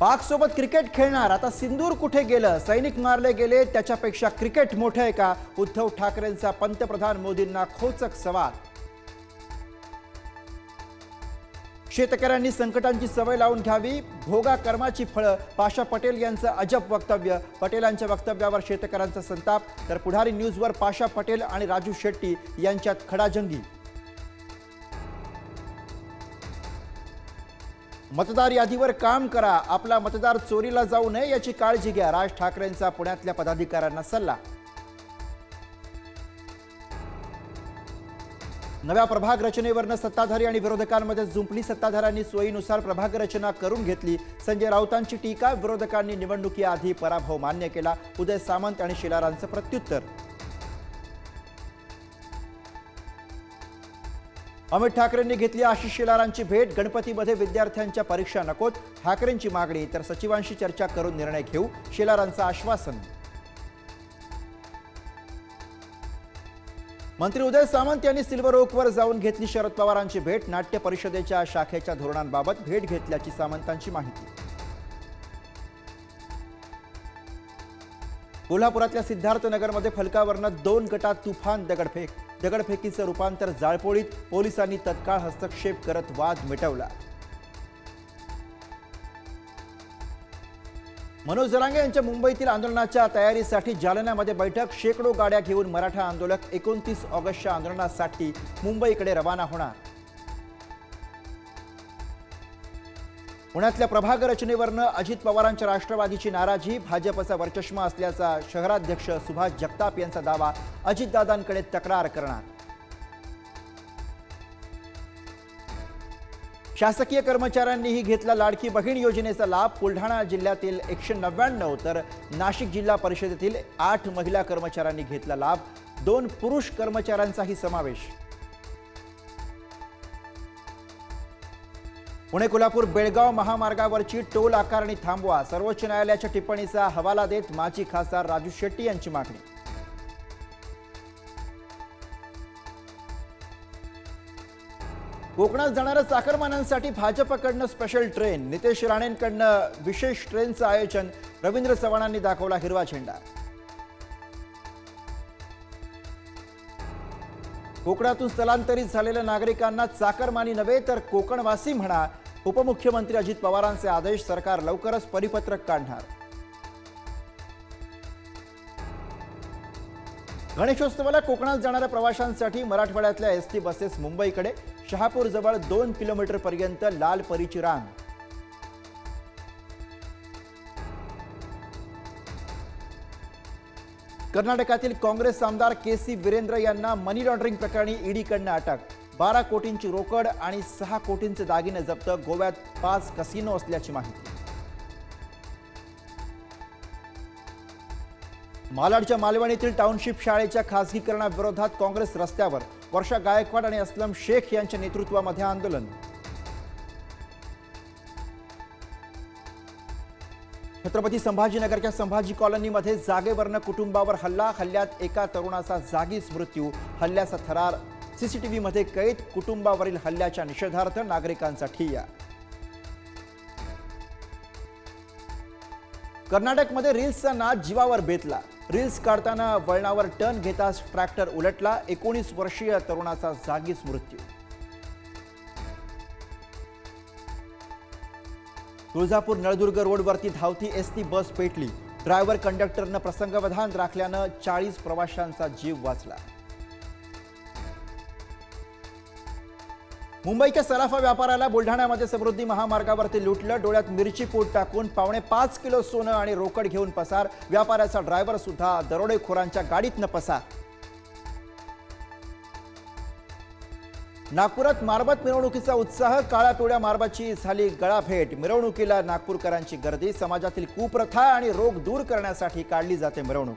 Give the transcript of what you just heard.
पाकसोबत cricket खेळणार. आता सिंदूर कुठे गेलं? सैनिक मारले गेले त्याच्यापेक्षा क्रिकेट मोठं आहे का? उद्धव ठाकरेंचा पंतप्रधान मोदींना खोचक सवाल. शेतकऱ्यांनी संकटांची सवय लावून घ्यावी. भोगा कर्माची फळं. पाशा पटेल यांचं अजब वक्तव्य. पटेलांच्या वक्तव्यावर शेतकऱ्यांचा संताप. तर पुढारी न्यूजवर पाशा पटेल आणि राजू शेट्टी यांच्यात खडाजंगी. मतदार यादीवर काम करा. आपला मतदार चोरीला जाऊ नये याची काळजी घ्या. राज ठाकरेंचा पुण्यातल्या पदाधिकाऱ्यांना सल्ला. नव्या प्रभाग रचनेवरनं सत्ताधारी आणि विरोधकांमध्ये जुंपली. सत्ताधाऱ्यांनी सोयीनुसार प्रभाग रचना करून घेतली. संजय राऊतांची टीका विरोधकांनी निवडणुकीआधी पराभव मान्य केला. उदय सामंत आणि शिलारांचं प्रत्युत्तर. अमित ठाकरेंनी घेतली आशिष शेलारांची भेट. गणपतीमध्ये विद्यार्थ्यांच्या परीक्षा नकोत. ठाकरेंची मागणी तर सचिवांशी चर्चा करून निर्णय घेऊ. शेलारांचं आश्वासन. मंत्री उदय सामंत यांनी सिल्वर ओकवर जाऊन घेतली शरद पवारांची भेट. नाट्य परिषदेच्या शाखेच्या धोरणांबाबत भेट घेतल्याची सामंतांची माहिती. कोल्हापुरातल्या सिद्धार्थनगरमध्ये फलकावरनं दोन गटात तुफान दगडफेक. दगडफेकीचं रूपांतर जाळपोळीत पोलिसांनी तत्काळ हस्तक्षेप करत वाद मिटवला. मनोज जरांगे यांच्या मुंबईतील आंदोलनाच्या तयारीसाठी जालन्यामध्ये बैठक. शेकडो गाड्या घेऊन मराठा आंदोलक एकोणतीस ऑगस्टच्या आंदोलनासाठी मुंबईकडे रवाना होणार. पुण्यातल्या प्रभाग रचनेवरनं अजित पवारांच्या राष्ट्रवादीची नाराजी भाजपचा वर्चष्मा असल्याचा शहराध्यक्ष सुभाष जगताप यांचा दावा अजितदादांकडे तक्रार करणार. शासकीय कर्मचाऱ्यांनीही घेतला लाडकी बहीण योजनेचा लाभ. बुलढाणा जिल्ह्यातील एकशे नव्याण्णव तर नाशिक जिल्हा परिषदेतील आठ महिला कर्मचाऱ्यांनी घेतला लाभ. दोन पुरुष कर्मचाऱ्यांचाही समावेश. पुणे कोल्हापूर बेळगाव महामार्गावरची टोल आकारणी थांबवा. सर्वोच्च न्यायालयाच्या टिप्पणीचा हवाला देत माजी खासदार राजू शेट्टी यांची मागणी. कोकणात जाणाऱ्या चाकरमान्यांसाठी भाजपकडनं स्पेशल ट्रेन नितेश राणेंकडनं विशेष ट्रेनचं आयोजन रवींद्र चव्हाणांनी दाखवला हिरवा झेंडा. कोकणातून स्थलांतरित झालेल्या नागरिकांना चाकरमानी नव्हे तर कोकणवासी म्हणा उपमुख्यमंत्री अजित पवारांचे आदेश सरकार लवकरच परिपत्रक काढणार. गणेशोत्सवाला कोकणात जाणाऱ्या प्रवाशांसाठी मराठवाड्यातल्या एस टी बसेस मुंबईकडे. शहापूरजवळ दोन किलोमीटर पर्यंत लाल परीची रांग कर्नाटकातील काँग्रेस आमदार के सी वीरेंद्र यांना मनी लॉन्ड्रिंग प्रकरणी ईडीकडनं अटक. बारा कोटींची रोकड आणि सहा कोटींचे दागिने जप्त गोव्यात पाच कसिनो असल्याची माहिती. मालाडच्या मालवणीतील टाउनशिप शाळेच्या खासगीकरणाविरोधात काँग्रेस रस्त्यावर वर्षा गायकवाड आणि असलम शेख यांच्या नेतृत्वामध्ये आंदोलन. छत्रपती संभाजीनगरच्या संभाजी कॉलनीमध्ये जागेवरनं कुटुंबावर हल्ला हल्ल्यात एका तरुणाचा जागीच मृत्यू हल्ल्याचा थरार सीसीटीव्हीमध्ये कैद कुटुंबावरील हल्ल्याच्या निषेधार्थ नागरिकांचा ठिय्या. कर्नाटकमध्ये रील्सचा नाद जीवावर बेतला. रील्स काढताना वळणावर टर्न घेताच ट्रॅक्टर उलटला एकोणीस वर्षीय तरुणाचा जागीच मृत्यू. तुळजापूर नळदुर्ग रोडवरती धावती एसटी बस पेटली. ड्रायव्हर कंडक्टरनं प्रसंगवधान राखल्यानं चाळीस प्रवाशांचा जीव वाचला. मुंबईच्या सराफा व्यापाराला बुलढाण्यामध्ये समृद्धी महामार्गावरती लुटलं डोळ्यात मिरची पोट टाकून पावणे पाच किलो सोनं आणि रोकड घेऊन पसार. व्यापाऱ्याचा ड्रायव्हर सुद्धा दरोडेखोरांच्या गाडीतनं पसार. नागपुरात मारबत मिरवणुकीचा उत्साह काळ्या पिवळ्या मारबाची झाली गळाभेट. मिरवणुकीला नागपूरकरांची गर्दी समाजातील कुप्रथा आणि रोग दूर करण्यासाठी काढली जाते मिरवणूक.